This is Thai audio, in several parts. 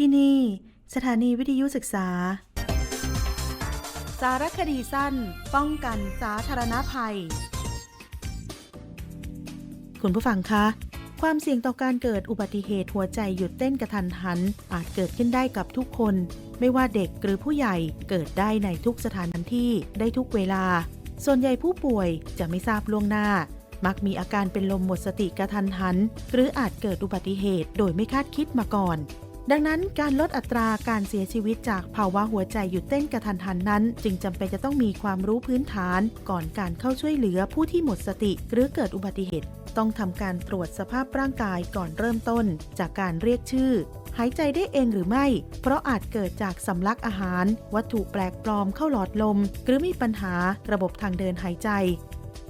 ที่นี่ สถานีวิทยุศึกษา สารคดีสั้น ป้องกันสาธารณภัย คุณผู้ฟังคะความเสี่ยงต่อการเกิดอุบัติเหตุหัวใจหยุดเต้นกระทันหัน อาจเกิดขึ้นได้กับทุกคน ไม่ว่าเด็กหรือผู้ใหญ่เกิดได้ในทุกสถานที่ได้ทุกเวลา ส่วนใหญ่ผู้ป่วยจะไม่ทราบล่วงหน้า มักมีอาการเป็นลมหมดสติกระทันหัน หรืออาจเกิดอุบัติเหตุโดยไม่คาดคิดมาก่อน ดังนั้นการลดอัตราการเสียชีวิตจากภาวะหัวใจหยุดเต้นกระทันหันนั้น จึงจำเป็นจะต้องมีความรู้พื้นฐาน ก่อนการเข้าช่วยเหลือผู้ที่หมดสติ หรือเกิดอุบัติเหตุ ต้องทำการตรวจสภาพร่างกายก่อนเริ่มต้น จากการเรียกชื่อ หายใจได้เองหรือไม่ เพราะอาจเกิดจากสำลักอาหาร วัตถุแปลกปลอมเข้าหลอดลม หรือมีปัญหาระบบทางเดินหายใจ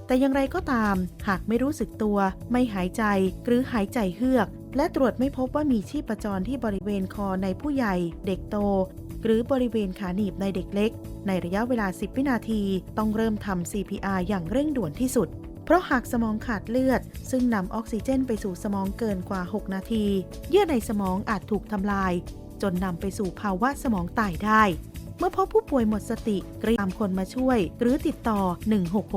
แต่อย่างไรก็ตาม หากไม่รู้สึกตัว ไม่หายใจ หรือหายใจเฮือก และตรวจไม่พบว่ามีชีพจรที่บริเวณคอในผู้ใหญ่ เด็กโต หรือบริเวณขาหนีบในเด็กเล็ก ในระยะเวลา 10 วินาที ต้องเริ่มทำ CPR อย่างเร่งด่วนที่สุด เพราะหากสมองขาดเลือด ซึ่งนำออกซิเจนไปสู่สมองเกินกว่า 6 นาที เยื่อในสมองอาจถูกทำลาย จนนำไปสู่ภาวะสมองตายได้ เมื่อพบผู้ป่วยหมดสติรีบตามคนมาช่วย หรือติดต่อ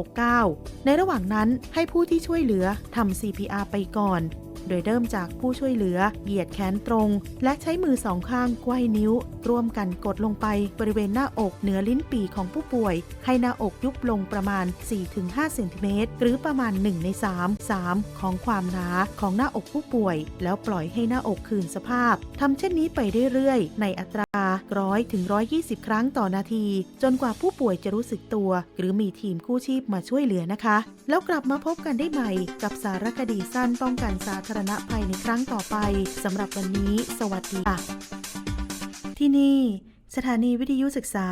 1669 ในระหว่างนั้นให้ผู้ที่ช่วยเหลือทำ CPR ไปก่อน โดยเริ่มจากผู้ช่วยเหลือ เหยียดแขนตรง และใช้มือสองข้างไขว้นิ้ว ร่วมกันกดลงไปบริเวณหน้าอกเหนือลิ้นปีของผู้ป่วย ให้หน้าอกยุบลงประมาณ 4-5 เซนติเมตรหรือประมาณ 1 ใน 3 3 ของความหนาของหน้าอกผู้ป่วย แล้วปล่อยให้หน้าอกคืนสภาพทำเช่นนี้ไปเรื่อยๆ ในอัตรา100ถึง120ครั้งต่อนาที จนกว่าผู้ป่วยจะรู้สึกตัว หรือมีทีมกู้ชีพมาช่วยเหลือนะคะ แล้วกลับมาพบกันได้ใหม่ กับสารคดีสั้นป้องกันสาธารารณภัยในครั้งต่อไปสำหรับวันนี้ สวัสดีค่ะ ที่นี่ สถานีวิทยุศึกษา